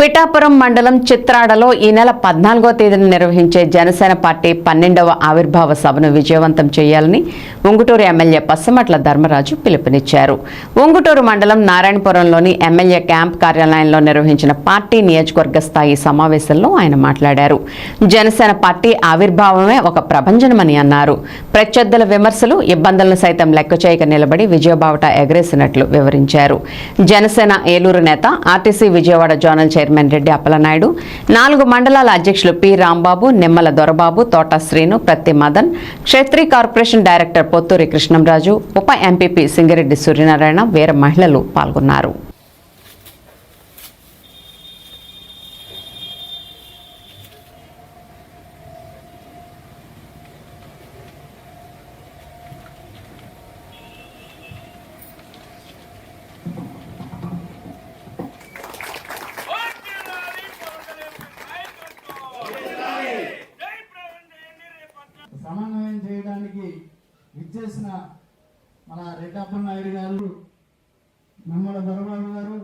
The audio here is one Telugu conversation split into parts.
పిఠాపురం మండలం చిత్రాడలో ఈ నెల పద్నాలుగో తేదీన నిర్వహించే జనసేన పార్టీ పన్నెండవ ఆవిర్భావ సభను విజయవంతం చేయాలని ఉంగుటూరు ఎమ్మెల్యే పస్సమట్ల ధర్మరాజు పిలుపునిచ్చారు. ఉంగుటూరు మండలం నారాయణపురంలోని ఎమ్మెల్యే క్యాంప్ కార్యాలయంలో నిర్వహించిన పార్టీ నియోజకవర్గ స్థాయి సమావేశంలో ఆయన మాట్లాడారు. జనసేన పార్టీ ఆవిర్భావమే ఒక ప్రభంజనమని అన్నారు. ప్రత్యర్థుల విమర్శలు ఇబ్బందులను సైతం లెక్క చేయక నిలబడి విజయబావట ఎగరేసినట్లు వివరించారు. జనసేన ఏలూరు నేత RTC Vijayawada zonal chairman Reddy Appalanaidu నాలుగు మండలాల అధ్యక్షులు P. Rambabu Nimmala Dorababu Thota Srinu Pratti Madan Kshetri corporation director Potturi Krishnamraju ఉప ఎంపీపీ సింగిరెడ్డి సూర్యనారాయణ వేరే మహిళలు పాల్గొన్నారు. విచ్చేసిన మన రెడ్డప్ప నాయుడు గారు నిమ్మల దొరబాబు గారు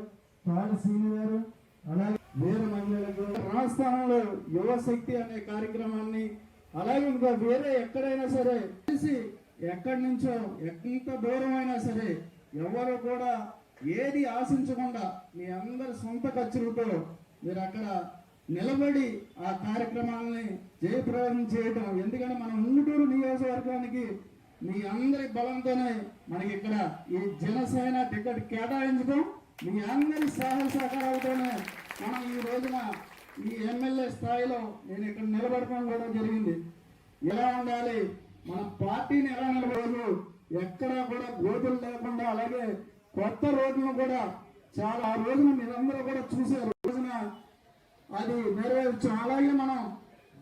తోట గారు అలాగే వేరే మహిళలకు రాజస్థానంలో యువశక్తి అనే కార్యక్రమాన్ని అలాగే ఇంకా వేరే ఎక్కడైనా సరే తెలిసి ఎక్కడి నుంచో ఎంత దూరమైనా సరే ఎవరు కూడా ఏది ఆశించకుండా మీ అందరి సొంత ఖర్చులతో మీరు అక్కడ నిలబడి ఆ కార్యక్రమాలని జయప్రదం చేయటం. ఎందుకంటే మన ఉంగుటూరు నియోజకవర్గానికి మీ అందరి బలంతోనే మనకి ఇక్కడ ఈ జనసేన టికెట్ కేటాయించడం మీ అందరి సహాయ సహకారాలతోనే మనం ఈ రోజున ఈ ఎమ్మెల్యే స్థాయిలో నేను ఇక్కడ నిలబడటం కూడా జరిగింది. ఎలా ఉండాలి? మన పార్టీని ఎలా నిలబడదు ఎక్కడా కూడా గోతులు లేకుండా అలాగే కొత్త రోడ్లను కూడా చాలా ఆ రోజున మీరందరూ కూడా చూశారు రోజున అది నెరవేర్చాం. అలాగే మనం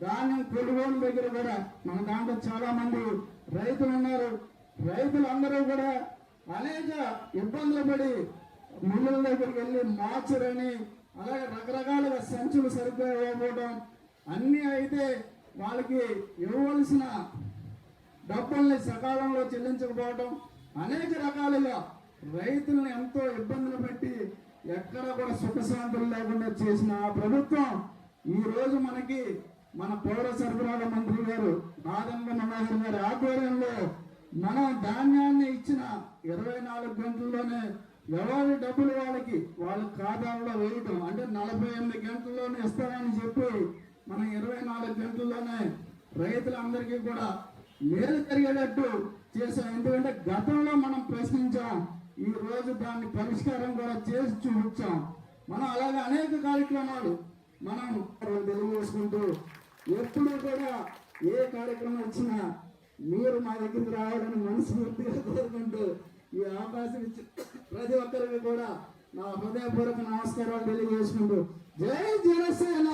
ధాన్యం కొనుగోలు దగ్గర కూడా మన దాంట్లో చాలా మంది రైతులు ఉన్నారు రైతులందరూ కూడా అనేక ఇబ్బందులు పడి మిల్లుల దగ్గరికి వెళ్ళి మార్చరని అలాగే రకరకాలుగా సంచులు సరిగ్గా ఇవ్వకపోవడం అన్నీ అయితే వాళ్ళకి ఇవ్వవలసిన డబ్బుల్ని సకాలంలో చెల్లించకపోవడం అనేక రకాలుగా రైతులను ఎంతో ఇబ్బందులు పెట్టి ఎక్కడ కూడా సుఖశాంతులు లేకుండా చేసిన ఆ ప్రభుత్వం ఈరోజు మనకి మన పౌర సరఫరాల మంత్రి గారు నాదెండ్ల మనోహర్ గారి ఆధ్వర్యంలో మనం ధాన్యాన్ని ఇచ్చిన ఇరవై నాలుగు గంటల్లోనే ఎవరి డబ్బులు వాళ్ళకి వాళ్ళ ఖాతాల్లో వేయటం అంటే నలభై ఎనిమిది గంటల్లోనే ఇస్తారని చెప్పి మనం ఇరవై నాలుగు గంటల్లోనే రైతులందరికీ కూడా మేలు జరిగేటట్టు చేశాం. ఎందుకంటే గతంలో మనం ప్రశ్నించాం ఈ రోజు దాన్ని పరిష్కారం కూడా చేసి చూపించాం. మనం అలాగే అనేక కార్యక్రమాలు మనం తెలియజేసుకుంటూ ఎప్పుడు కూడా ఏ కార్యక్రమం వచ్చినా మీరు మా దగ్గరికి రావాలని మనస్ఫూర్తిగా కోరుకుంటూ ఈ అవకాశం ఇచ్చి ప్రతి ఒక్కరికి కూడా నా హృదయపూర్వక నమస్కారాలు తెలియజేసుకుంటూ జై జనసేన!